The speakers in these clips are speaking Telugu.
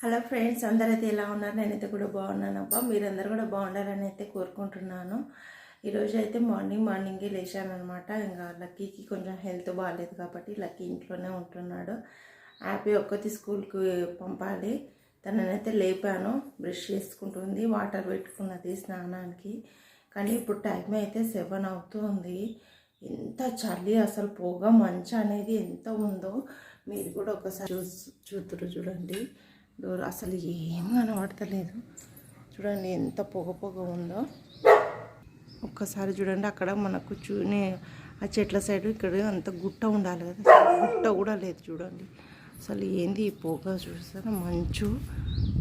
హలో ఫ్రెండ్స్ అందరైతే ఎలా ఉన్నారు? నేనైతే కూడా బాగున్నాను అబ్బా. మీరందరూ కూడా బాగుండాలని అయితే కోరుకుంటున్నాను. ఈరోజు అయితే మార్నింగ్ మార్నింగే లేచాను అనమాట ఇంకా లక్కీకి కొంచెం హెల్త్ బాగాలేదు కాబట్టి లక్కీ ఇంట్లోనే ఉంటున్నాడు. హ్యాపీ ఒక్కటి స్కూల్కి పంపాలి. తననైతే లేపాను బ్రష్ చేసుకుంటుంది వాటర్ పెట్టుకున్నది స్నానానికి. కానీ ఇప్పుడు టైం అయితే సెవెన్ అవుతుంది ఎంత చలి అసలు పోగా మంచు అనేది ఎంత ఉందో మీరు కూడా ఒకసారి చూ చూతురు చూడండి. డోర్ అసలు ఏం కనబడతలేదు. చూడండి ఎంత పొగ పొగ ఉందో. ఒక్కసారి చూడండి అక్కడ మనకు చూనే ఆ చెట్ల సైడ్ ఇక్కడ అంత గుట్ట ఉండాలి కదా. గుట్ట కూడా లేదు చూడండి. అసలు ఏంది ఈ పొగ చూస్తారా మంచు.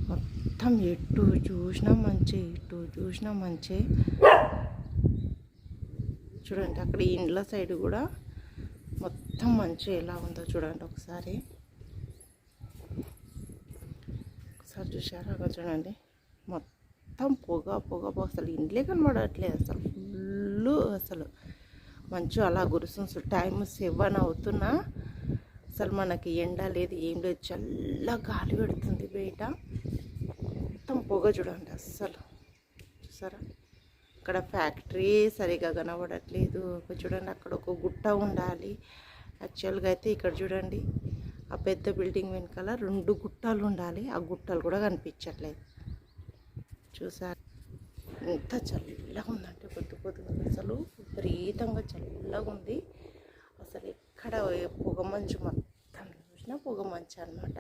మొత్తం ఎటు చూసినా మంచి ఎటు చూసినా మంచి. చూడండి అక్కడ ఇండ్ల సైడ్ కూడా మొత్తం మంచి ఎలా ఉందో చూడండి ఒకసారి. ఒకసారి చూసారా అక్కడ చూడండి. మొత్తం పొగ పొగ పొగ. అసలు ఇండ్లే కనబడట్లేదు అసలు. ఫుల్ అసలు. మంచు అలా గురుసు టైం సెవెన్ అవుతున్నా అసలు మనకి ఎండ లేదు ఏం లేదు. చల్ల గాలి పెడుతుంది బయట. మొత్తం పొగ చూడండి అస్సలు చూసారా? అక్కడ ఫ్యాక్టరీ సరిగా కనబడట్లేదు. ఒక చూడండి అక్కడ ఒక గుట్ట ఉండాలి. యాక్చువల్గా అయితే ఇక్కడ చూడండి. ఆ పెద్ద బిల్డింగ్ వెనకాల రెండు గుట్టలు ఉండాలి. ఆ గుట్టలు కూడా కనిపించట్లేదు. చూసారు? ఎంత చల్లగా ఉందంటే పొద్దు పొద్దుగా అసలు విపరీతంగా చల్లగా ఉంది. అసలు ఎక్కడ పొగ మంచు మొత్తం చూసినా పొగ మంచు అనమాట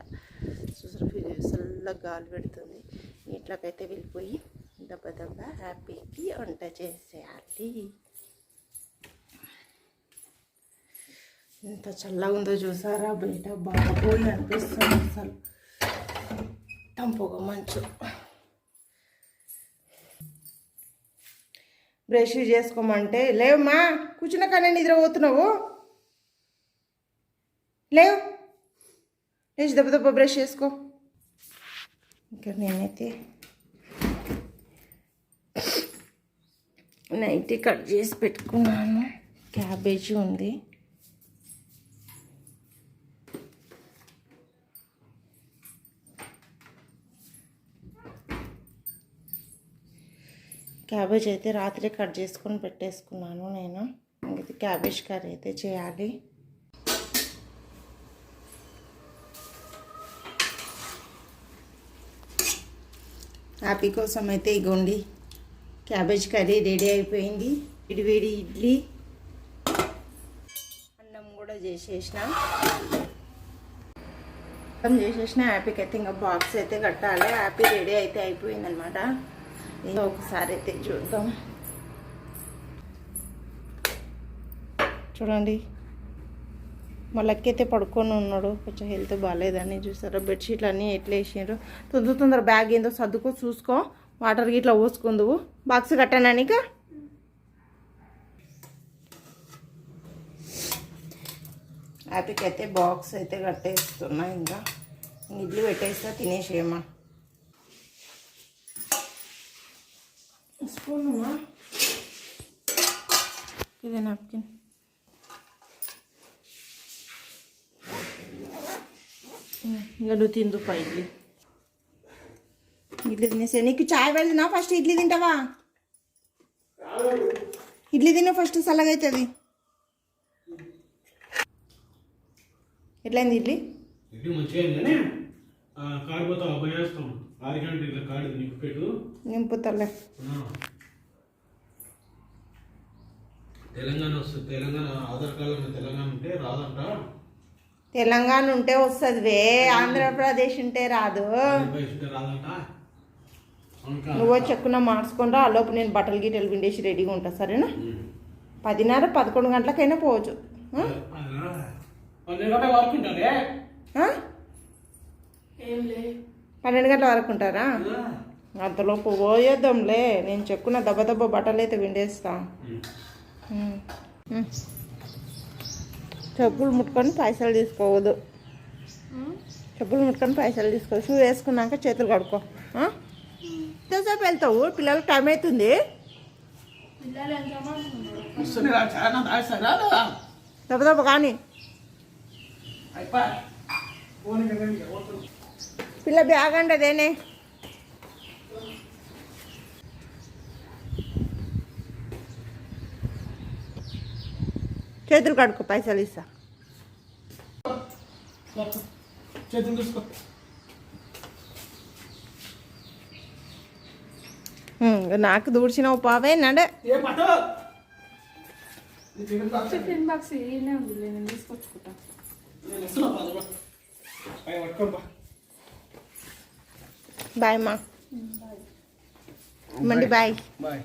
చూసారు? చల్లగా గాలి పెడుతుంది. ఇంట్లోకైతే వెళ్ళిపోయి దెబ్బ దెబ్బ హ్యాపీకి వంట చేసేయాలి. ఎంత చల్లగా ఉందో చూసారా? బయట బాగోయి అనిపిస్తుంది అసలు. మొత్తం పొగ మంచు. బ్రష్ చేసుకోమంటే. లేవమ్మా కూర్చున్న కానీ నిద్రపోతున్నావు లేవు? లేచి దెబ్బ దెబ్బ బ్రష్ చేసుకో. ఇంకా నేనైతే నైట్ కట్ చేసి పెట్టుకున్నాను. క్యాబేజీ ఉంది. క్యాబేజ్ అయితే రాత్రి కట్ చేసుకొని పెట్టేసుకున్నాను నేను. ఇది క్యాబేజ్ కర్రీ అయితే చేయాలి. హ్యాపీ కోసం అయితే ఇగోండి. క్యాబేజ్ కర్రీ రెడీ అయిపోయింది. విడివేడి ఇడ్లీ. అన్నం కూడా చేసేసిన. అన్నం చేసేసిన హ్యాపీకి అయితే ఇంకా బాక్స్ అయితే కట్టాలి. హ్యాపీ రెడీ అయితే అయిపోయింది అనమాట ఒకసారి అయితే చూద్దాం చూడండి. మా లక్కి అయితే పడుకొని ఉన్నాడు. కొంచెం హెల్త్ బాగాలేదని చూసారా? బెడ్షీట్లు అన్నీ ఎట్లా వేసినారు తొందర తొందర బ్యాగ్ ఏందో సర్దుకో చూసుకో. వాటర్ గిట్లా పోసుకుందువు. బాక్స్ కట్టానని నీకు? హ్యాపీకి అయితే బాక్స్ అయితే కట్టేస్తున్నా ఇంకా. ఇడ్లీ పెట్టేస్తా తినేసేయమా స్పూన్ ఇదే నాప్కిన్ ఇంకా నువ్వు తిందు పై ఇడ్లీ. ఇడ్లీ తినేసే. నీకు చాయ్ పెడుతున్నా ఫస్ట్ ఇడ్లీ తింటావా? ఇడ్లీ తిన ఫస్ట్ చల్లగా అవుతుంది ఎట్లయింది ఇడ్లీ? ఇది మంచిగా అయింది కానీ కాడిపోతా పోయేస్తాం ఆరు గంటలు ఇట్లా కాడి నింపుతలే ఆ. తెలంగాణ వస్తుంది తెలంగాణ ఆధార్ కార్డు ఉన్న తెలంగాణ ఉంటే రాదంట తెలంగాణ ఉంటే వస్తుంది వే ఆంధ్రప్రదేశ్ ఉంటే రాదు ఆంధ్రప్రదేశ్ ఉంటే రాదంట అవునుకా? నువ్వు చెక్కున మార్చుకుంటా ఆ లోపు నేను బట్టలు గిట్టలు విండేసి రెడీగా ఉంటా సరేనా ఉమ్. పదిన్నర పదకొండు గంటలకైనా పోవచ్చు ఆ? అదేనా? పన్నెండు గంటల వరకు ఉంటారే ఆ? పన్నెండు గంటల వరకు ఉంటారా అంతలోపు పోయేద్దాంలే నేను చెక్కున దెబ్బ దెబ్బ బట్టలు అయితే విండేస్తా ఉమ్. చెప్పులు ముట్టుకొని పైసలు తీసుకోవద్దు. చెప్పులు ముట్టుకొని పైసలు తీసుకో. షూ వేసుకున్నాక చేతులు కడుక్కో. ఆ? ఎంతసేపు వెళ్తావు? పిల్లలకు టైం అవుతుంది. దెబ్బ కానీ? పిల్ల బ్యాగ్ అంటదేనే చేతులు కడుక్కో పైసలు ఇస్తా. నాకు దూడ్చినావు పావే నడే. Tiffin box. ఉంది నేను తీసుకొచ్చుకుంటా. బాయ్ మా మండి బాయ్. బాయ్.